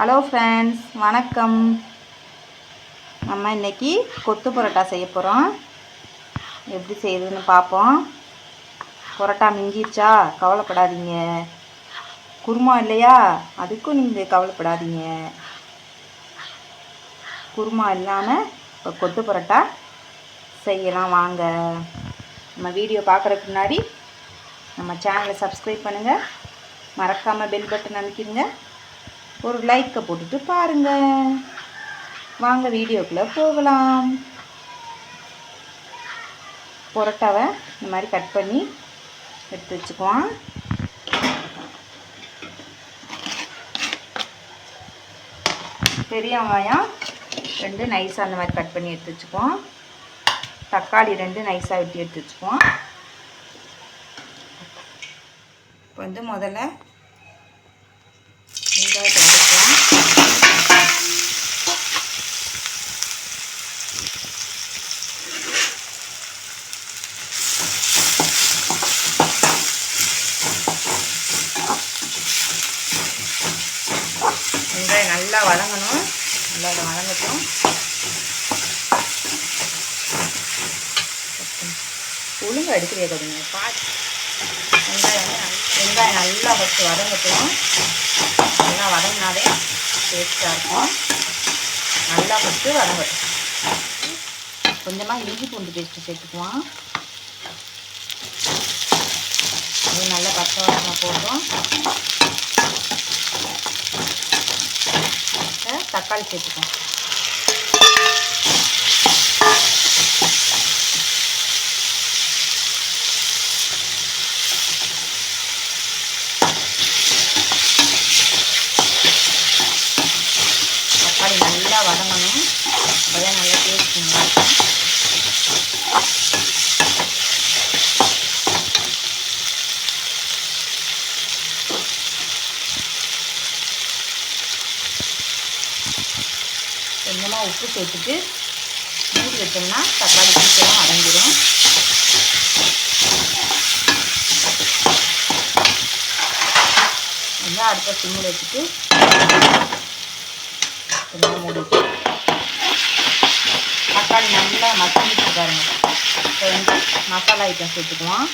Hello friends வணக்கம். நம்ம இன்னைக்கு கொத்து பரோட்டா செய்ய போகிறோம் எப்படி செய்யுதுன்னு பார்ப்போம். பரோட்டா மிஞ்சிருச்சா? கவலைப்படாதீங்க. குருமா இல்லையா? அதுக்கும் நீங்கள் கவலைப்படாதீங்க. குருமா இல்லாமல் இப்போ கொத்து பரோட்டா செய்யலாம். வாங்க. நம்ம வீடியோ பார்க்குறதுக்கு முன்னாடி நம்ம சேனலை சப்ஸ்கிரைப் பண்ணுங்கள் மறக்காமல் பெல் பட்டன் அமைக்கிடுங்க. ஒரு லைக்கை போட்டுட்டு பாருங்க. வாங்க வீடியோக்குள்ளே போகலாம். புரோட்டாவை இந்த மாதிரி கட் பண்ணி எடுத்து வச்சுக்குவோம் பெரிய வெங்காயம் ரெண்டு நைஸாக அந்த மாதிரி கட் பண்ணி எடுத்து வச்சுக்குவோம் தக்காளி ரெண்டு நைஸாக வெட்டி எடுத்து வச்சுக்குவோம் இப்போ வந்து முதல்ல வெங்காயம் நல்லா வதங்கணும். நல்லா இதை வதங்கட்டும். ஒழுங்காக எடுக்கிறே கொடுங்க பார்த்து வெங்காயம் வெங்காயம் நல்லா ஃபஸ்ட்டு வதங்கட்டும். நல்லா வதங்கினாலே டேஸ்ட்டாக இருக்கும். நல்லா ஃபஸ்ட்டு வதங்கட்டும். கொஞ்சமாக இஞ்சி பூண்டு பேஸ்ட்டு சேர்த்துக்குவோம் அது நல்லா பச்சை வாசனை போட்டோம். தக்காளி சேர்த்துக்குவோம் தக்காளி நல்லா வதங்கணும் அப்போதான் நல்லா டேஸ்ட் நல்லா இருக்கும் கொஞ்சமாக உப்பு சேர்த்துட்டு மூடி வச்சோம்னா தக்காளி சீக்கிரம் அடங்கிடும் வந்து அடுத்த சிம்மில் வச்சுட்டு ரொம்ப மூடி தக்காளி நல்லா மசாலிட்டு பாருங்க. இப்போ வந்து மசாலா ஐட்டம் சேர்த்துக்குவோம்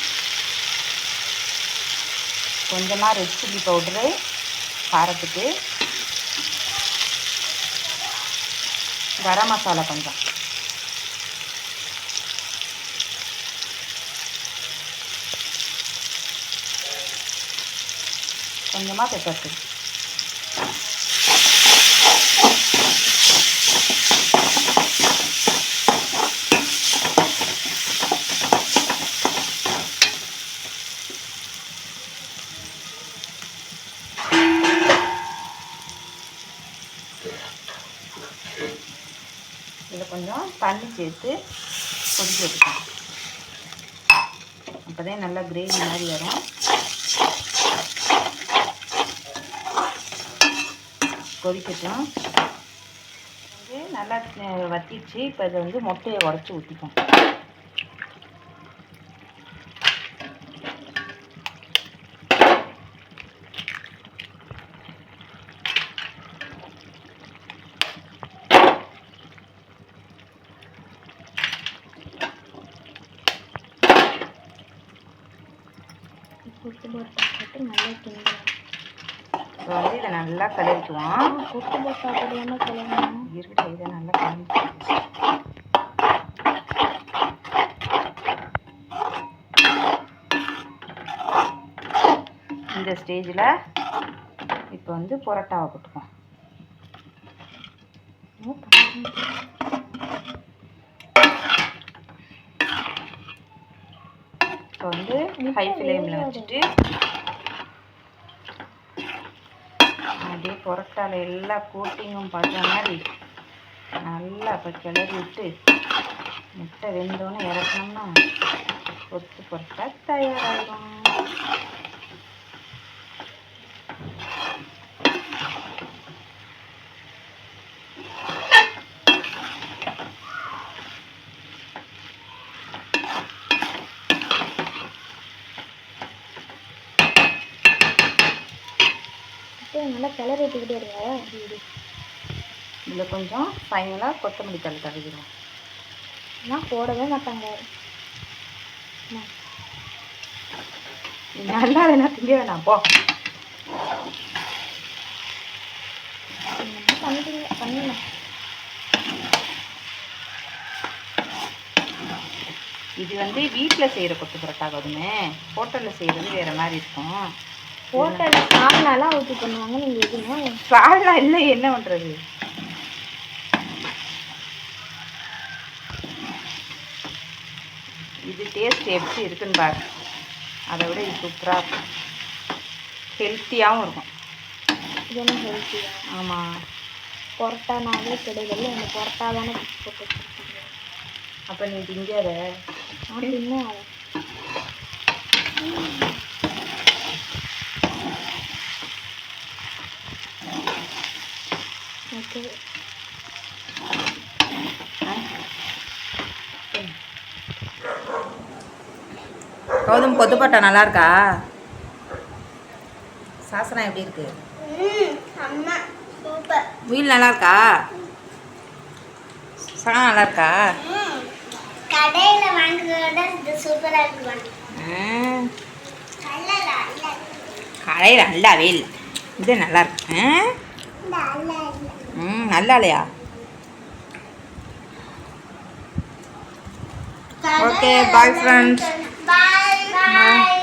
கொஞ்சமாக ரெட் சில்லி பவுட்ரு காரத்துக்கு கரம் மசாலா கொஞ்சம் கொஞ்சமாக பெப்பர் தூள் கொஞ்சம் தண்ணி சேர்த்து கொதிக்க வச்சுக்கணும். அப்போ தான் நல்லா கிரேவி மாதிரி வரும். கொதிக்கட்டும். வந்து நல்லா வத்திச்சு வத்திடுச்சு. இப்போ இதை வந்து முட்டையை உடச்சி ஊற்றிக்கும் குத்து பரோட்டா போட்டு நல்லா இப்போ வந்து இதை நல்லா கலரிக்குவோம் குத்து பரோட்டா போடாமல் கலரணும் இருக்கட்டும் இதை நல்லா கலந்து இந்த ஸ்டேஜில் இப்போ வந்து புரோட்டாவை போட்டுக்குவோம் இப்போ வந்து ஹை ஃப்ளேமில் வச்சுட்டு அப்படியே புரோட்டால எல்லா கோட்டிங்கும் படுற மாதிரி நல்லா இப்போ கிளறி விட்டு முட்டை வெந்தோன்னே இறக்கணும்னா கொத்து புரோட்டா தயாராகிடும் நல்லா கிளறி விட்டுக்கிட்டே இருங்க. இதில் கொஞ்சம் ஃபைனலாக கொத்தமல்லி தழை தடவிடுவோம். ஆனால் போடவே மாட்டாங்க. நல்லா என்ன திங்க வேணாம் போ. பண்ணிட்டீங்க பண்ணுங்க இது வந்து வீட்டில் செய்கிற கொத்து பரோட்டா கவுதுமே. ஹோட்டலில் செய்கிறது வேறு மாதிரி இருக்கும். ஹோட்டலில் சால்னாலாம் ஊற்றி பண்ணுவாங்க நீங்கள் எதுவுமே சால்லாம் இல்லை என்ன பண்ணுறது இது டேஸ்ட் எப்படி இருக்குன்னு பாரு. அதை விட இது சூப்பராக இருக்கும். ஹெல்த்தியாகவும் இருக்கும். இது என்ன ஹெல்த்தியா ஆமாம் பொரோட்டானாலே கிடையாது. அந்த பொரோட்டா தானே போட்டு அப்போ நீ திங்காத. அப்படின்னு கௌதம் கொத்து பரோட்டா நல்லா இருக்கா? சாசனம் எப்படி இருக்கு வீல் நல்லா இருக்கா சனா நல்லா இருக்கா கடையில் வாங்குறத சூப்பராக இருக்கு கடையில் நல்லாவே இல்லை. இது நல்லா இருக்கு? ம் நல்லா இல்லையா Okay, bye friends. Bye.